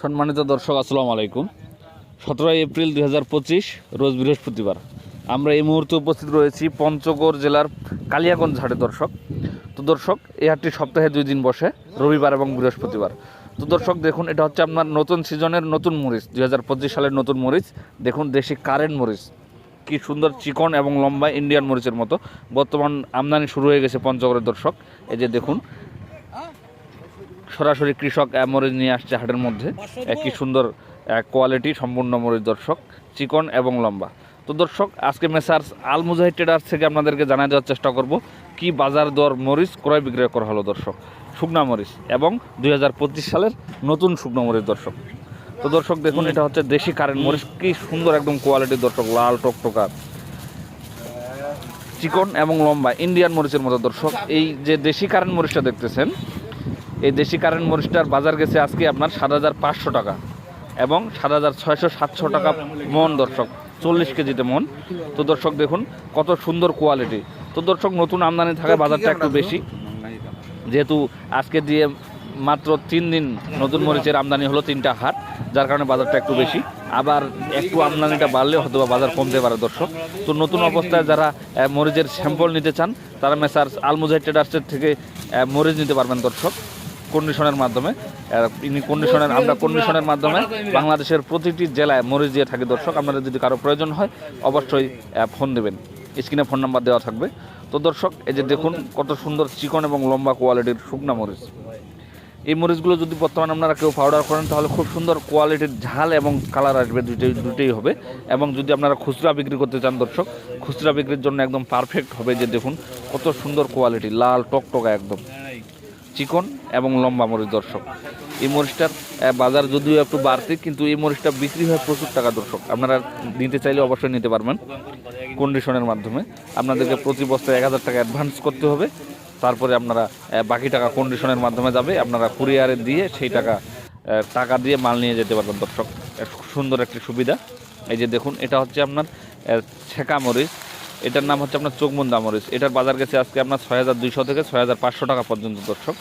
সম্মানিত দর্শক, আসসালামু আলাইকুম। সতেরোই এপ্রিল দুই হাজার পঁচিশ, রোজ বৃহস্পতিবার। আমরা এই মুহূর্তে উপস্থিত রয়েছি পঞ্চগড় জেলার কালিয়াগঞ্জ হাটে, দর্শক। তো দর্শক, এই হাটটি সপ্তাহে দুই দিন বসে, রবিবার এবং বৃহস্পতিবার। তো দর্শক, দেখুন, এটা হচ্ছে আপনার নতুন সিজনের নতুন মরিচ, দুই হাজার পঁচিশ সালের নতুন মরিচ। দেখুন, দেশি কারেন্ট মরিচ। কি সুন্দর চিকন এবং লম্বা ইন্ডিয়ান মরিচের মতো। বর্তমান আমদানি শুরু হয়ে গেছে পঞ্চগড়ের দর্শক। এই যে দেখুন সরাসরি কৃষক মরিচ নিয়ে আসছে হাটের মধ্যে। কি সুন্দর কোয়ালিটি সম্পূর্ণ মরিচ দর্শক, চিকন এবং লম্বা। তো দর্শক, আজকে মেসার্স আল মুজাহিদ ট্রেডার্স থেকে আপনাদেরকে জানাই দেওয়ার চেষ্টা করব, কি বাজার দর মরিচ ক্রয় বিক্রয় করা হলো দর্শক? শুকনা মরিচ এবং দুই হাজার পঁচিশ সালের নতুন শুকনো মরিচ দর্শক। তো দর্শক, দেখুন, এটা হচ্ছে দেশি কারেন্ট মরিচ। কি সুন্দর একদম কোয়ালিটির দর্শক, লাল টকটকা। চিকন এবং লম্বা, ইন্ডিয়ান মরিচের মতো দর্শক। এই যে দেশি কারেন্ট মরিচটা দেখতেছেন এই দেশি কারেন্ট মরিচটার বাজার গেছে আজকে আপনার সাত হাজার পাঁচশো টাকা এবং সাত হাজার ছয়শো সাতশো টাকা মন দর্শক চল্লিশ কেজিতে মন। তো দর্শক দেখুন কত সুন্দর কোয়ালিটি তো দর্শক নতুন আমদানি থাকায় বাজারটা একটু বেশি। যেহেতু আজকে দিয়ে মাত্র তিন দিন নতুন মরিচের আমদানি হলো তিনটা হাট যার কারণে বাজারটা একটু বেশি। আবার একটু আমদানিটা বাড়লে হয়তো বা বাজার কমতে পারে দর্শক। তো নতুন অবস্থায় যারা মরিচের স্যাম্পল নিতে চান তারা মেসার আলমুজাহিদ ট্রেডার্সের থেকে মরিচ নিতে পারবেন দর্শক। কন্ডিশনের মাধ্যমে ইনি কন্ডিশনের, আমরা কন্ডিশনের মাধ্যমে বাংলাদেশের প্রতিটি জেলায় মরিচ দিয়ে থাকি। দর্শক, আপনাদের যদি কারও প্রয়োজন হয়, অবশ্যই ফোন দেবেন। স্ক্রিনে ফোন নাম্বার দেওয়া থাকবে। তো দর্শক, এই যে দেখুন, কত সুন্দর চিকন এবং লম্বা কোয়ালিটির শুকনা মরিচ। এই মরিচগুলো যদি বর্তমানে আপনারা কেউ পাউডার করেন, তাহলে খুব সুন্দর কোয়ালিটির ঝাল এবং কালার আসবে দুটোই দুটোই হবে। এবং যদি আপনারা খুচরা বিক্রি করতে চান, দর্শক, খুচরা বিক্রির জন্য একদম পারফেক্ট হবে। যে দেখুন, কত সুন্দর কোয়ালিটি লাল টকটকা একদম। চিকন এবং লম্বা মরিচ দর্শক। এই মরিচটার বাজার যদিও একটু বাড়তি, কিন্তু এই মরিচটা বিক্রি হয় প্রচুর টাকা দর্শক। আপনারা নিতে চাইলে অবশ্যই নিতে পারবেন কন্ডিশনের মাধ্যমে। আপনাদেরকে প্রতি বস্তায় এক হাজার টাকা অ্যাডভান্স করতে হবে। তারপরে আপনারা বাকি টাকা কন্ডিশনের মাধ্যমে যাবে। আপনারা কুরিয়ারে দিয়ে সেই টাকা টাকা দিয়ে মাল নিয়ে যেতে পারবেন দর্শক। সুন্দর একটি সুবিধা। এই যে দেখুন, এটা হচ্ছে আপনার ছেঁকা মরিচ। এটার নাম হচ্ছে আপনার চোখমুন্দা মরিচ এটার বাজার গেছে আজকে আপনার ছয় হাজার দুইশো থেকে ছয় হাজার পাঁচশো টাকা পর্যন্ত দর্শক।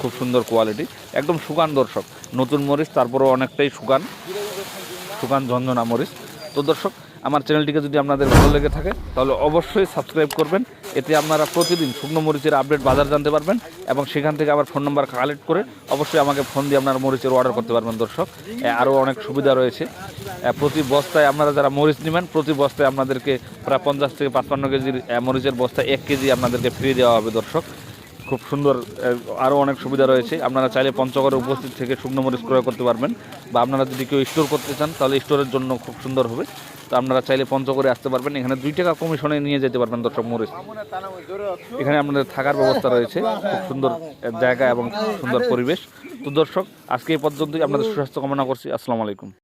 খুব সুন্দর কোয়ালিটি একদম শুকান দর্শক। নতুন মরিচ, তারপরেও অনেকটাই শুকান। শুকান ঝঞ্ঝনা মরিচ তো দর্শক আমার চ্যানেলটিকে যদি আপনাদের ভালো লেগে থাকে, তাহলে অবশ্যই সাবস্ক্রাইব করবেন। এতে আপনারা প্রতিদিন শুকনো মরিচের আপডেট বাজার জানতে পারবেন এবং সেখান থেকে আবার ফোন নাম্বার কালেক্ট করে অবশ্যই আমাকে ফোন দিয়ে আপনারা মরিচের অর্ডার করতে পারবেন, দর্শক। আরও অনেক সুবিধা রয়েছে। প্রতি বস্তায় আপনারা যারা মরিচ নেবেন, প্রতি বস্তায় আপনাদেরকে প্রায় পঞ্চাশ থেকে পাঁচপান্ন কেজির মরিচের বস্তায় এক কেজি আপনাদেরকে ফ্রি দেওয়া হবে, দর্শক। খুব সুন্দর আরও অনেক সুবিধা রয়েছে। আপনারা চাইলে পঞ্চগড়ে উপস্থিত থেকে শুকনো মরিচ ক্রয় করতে পারবেন। বা আপনারা যদি কেউ স্টোর করতে চান, তাহলে স্টোরের জন্য খুব সুন্দর হবে। তো আপনারা চাইলে পঞ্চগড়ে আসতে পারবেন। এখানে দুই টাকা কমিশনে নিয়ে যেতে পারবেন দর্শক মরিচ। এখানে আপনাদের থাকার ব্যবস্থা রয়েছে। খুব সুন্দর জায়গা এবং সুন্দর পরিবেশ। তো দর্শক, আজকে এই পর্যন্তই। আপনাদের সুস্বাস্থ্য কামনা করছি। আসসালামু আলাইকুম।